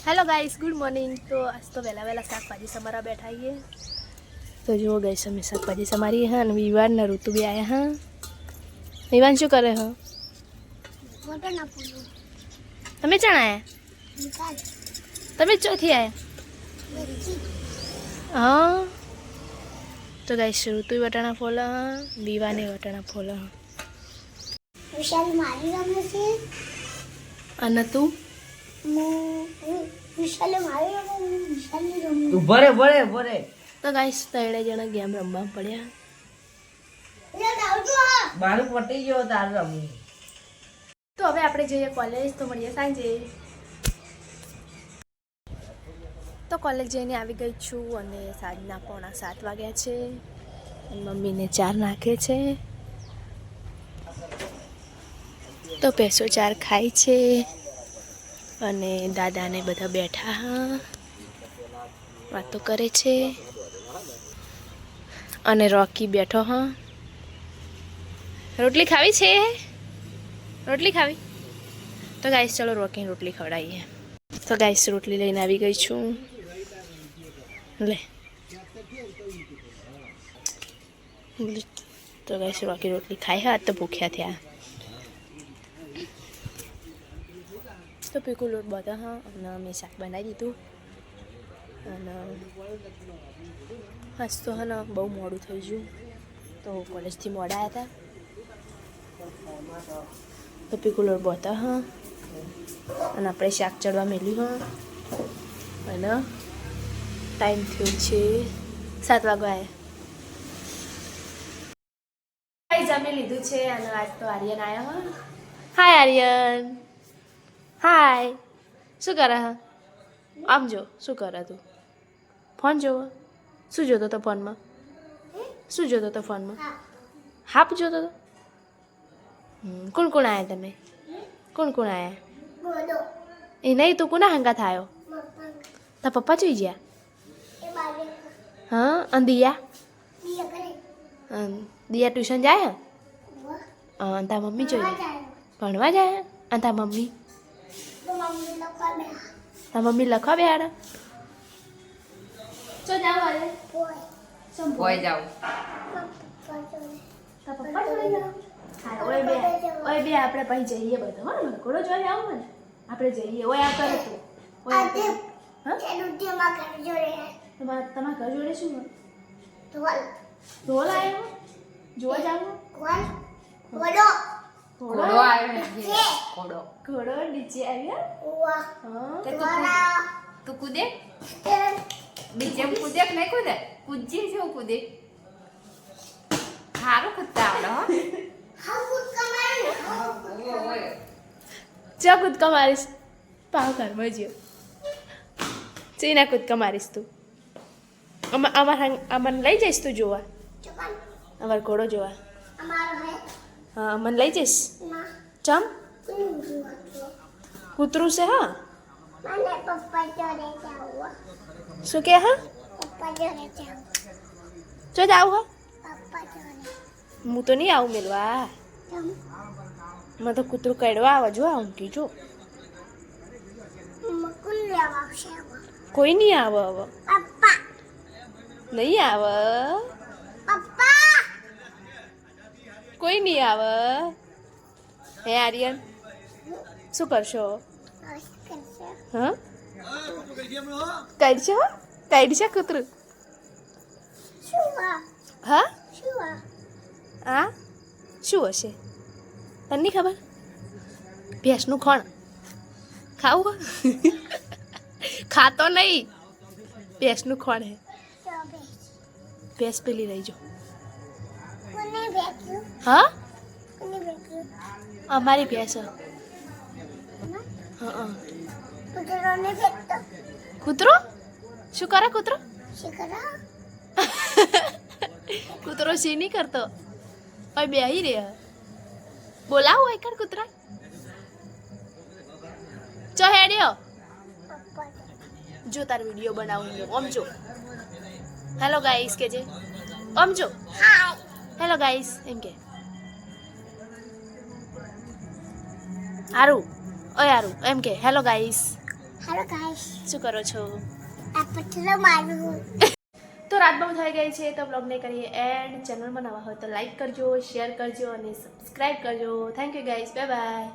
Hello guys good morning તો આજ તો વહેલા વહેલા શાકભાજી સમારા બેઠા છીએ તો જુઓ ગાઈસ અમે શાકભાજી સમારીએ હા અને વિવાન ને ઋતુ બી આવ્યા હા વિવાન શું કરે હા તમે ચાણ આવ્યા તમે જ ચોથી આવ્યા હા તો ગાઈસ ઋતુ વટાણા ફોલા હા વિવાને વટાણા ફોલા હા વિશાલ મારી રમે છે અને તું ભરે ભરે ભરે તો ગાઈસ ત્રણે જણા ગેમ રમવા પડ્યા. મારું પટી ગયો તાર રમવું. તો હવે આપણે જઈએ કોલેજ તો મળીએ સાંજે. તો કોલેજ જઈને આવી ગઈ છું અને સાંજના પોણા સાત વાગ્યા છે. અને મમ્મીને ચાર નાખે છે. તો પેસો ચાર ખાય છે. અને દાદાને બધા બેઠા હા. વાતો કરે છે. અને રોકી બેઠો હા. રોટલી ખાવી છે? રોટલી ખાવી? તો ગાઈસ ચલો રોકીને રોટલી ખવડાવીએ. તો ગાઈસ રોટલી લઈને આવી ગઈ છું. લે. તો ગાઈસ રોકી રોટલી ખાઈ હા તો ભૂખ્યા થયા. તો પીકુ લોટ બધા હા અને મેં શાક બનાવી દીધું અને આજ તો હા ને બહુ મોડું થઈ ગયું તો કોલેજથી મોડા આવ્યા હતા તો પીકુલર બોતા હા અને આપણે શાક ચડવા મેલ્યું હા અને ટાઈમ થયો છે સાત વાગવા આવ્યા જમી લીધું છે અને આજ તો આર્યન આવ્યા હા હાય આર્યન શું કરે હા? આમ જો શું કરે તું? ફોન જોવો. શું જોતો હતો ફોનમાં? શું જોતો હતો ફોનમાં? હાપ જોતો હતો? કોણ કોણ આવ્યા તમે? કોણ કોણ આવ્યા એ નહીં તું કોના હંગા થાયો તા પપ્પા જોઈ ગયા? હા અને દિયા? દિયા ટ્યુશન જાય હા? તાર મમ્મી જોઈ ભણવા જાય. અને તાર મમ્મી? તાર મમ્મી લખવા બેહાડે? ચો જાવ અરે બોય કોઈ જાવ તાર પપ્પા જોડે જાવ હા ઓય બે. ઓય બે આપણે પછી જઈએ બધા. હા ઘોડો જોઈ આવો ને આપણે જઈએ. ઓય આ કરે તું. ઓય આ હા? એનું જોડે તમારા તમારા ઘર જોડે શું ઢોલ ઢોલ આવ્યો જોવા જાવ? કોણ બોલો ઘોડો આવ્યો ઘોડો. ઘોડો નીચે આવ્યો. વાહ હા. તે તું કૂદ- વાહ તું કૂદે? નીચે કૂદે કે નહીં કૂદે? કૂદજી છે હું. કૂદે સારું કૂદતા આવડે ચા કૂદકા મારીશ પાવ ઘરમાં જ્યો. ચીના કૂદકા મારીશ તું. અમાર અમાર લઈ જઈશ તું જોવા? અમાર ઘોડો જોવા. અમારો હે મને લઈ જઈશ? ચમ? કૂતરું છે હા? શું કે હા? જાવ જો જાવ હા? હું તો નહીં આવું મેલવા. મને તો કૂતરું કડવા આવે જો આવું કીજો. કોઈ નહીં આવે હવે નહીં આવે પપ્પા કોઈ નહીં આવે. હે, આર્યન? શું કરશો? હા? કાઢશે હો કાઢશે કૂતરું. શું હા? શું હશે? તને નહીં ખબર? ભેંસનું ખોણ. ખાવું ખાતો નહીં. ભેંસનું ખોણ હે. ભેંસ પેલી રહી જો હા? અમારી ભેંસ હે. હા હા. કૂતરો શું કરે કૂતરો? કૂતરો સી નહીં કરતો? હવે બેહી રે. બોલાવો એકર કૂતરા. ચો હેડ્યો. જો તાર વીડિયો બનાવું જો. હેલો ગાઈસ કે જે? આમ જો. હેલો ગાઈસ એમ કે હારું ઓય હારું એમ કે હેલો ગાઈસ હાલો ગાઈસ શું કરો છો? આ પથ્થરો મારું. તો રાત બહુ થઈ ગઈ છે તો બ્લોગને કરીએ એન્ડ ચેનલમાં નવા હોય તો લાઈક કરજો શેર કરજો અને સબસ્ક્રાઈબ કરજો. Thank you guys bye bye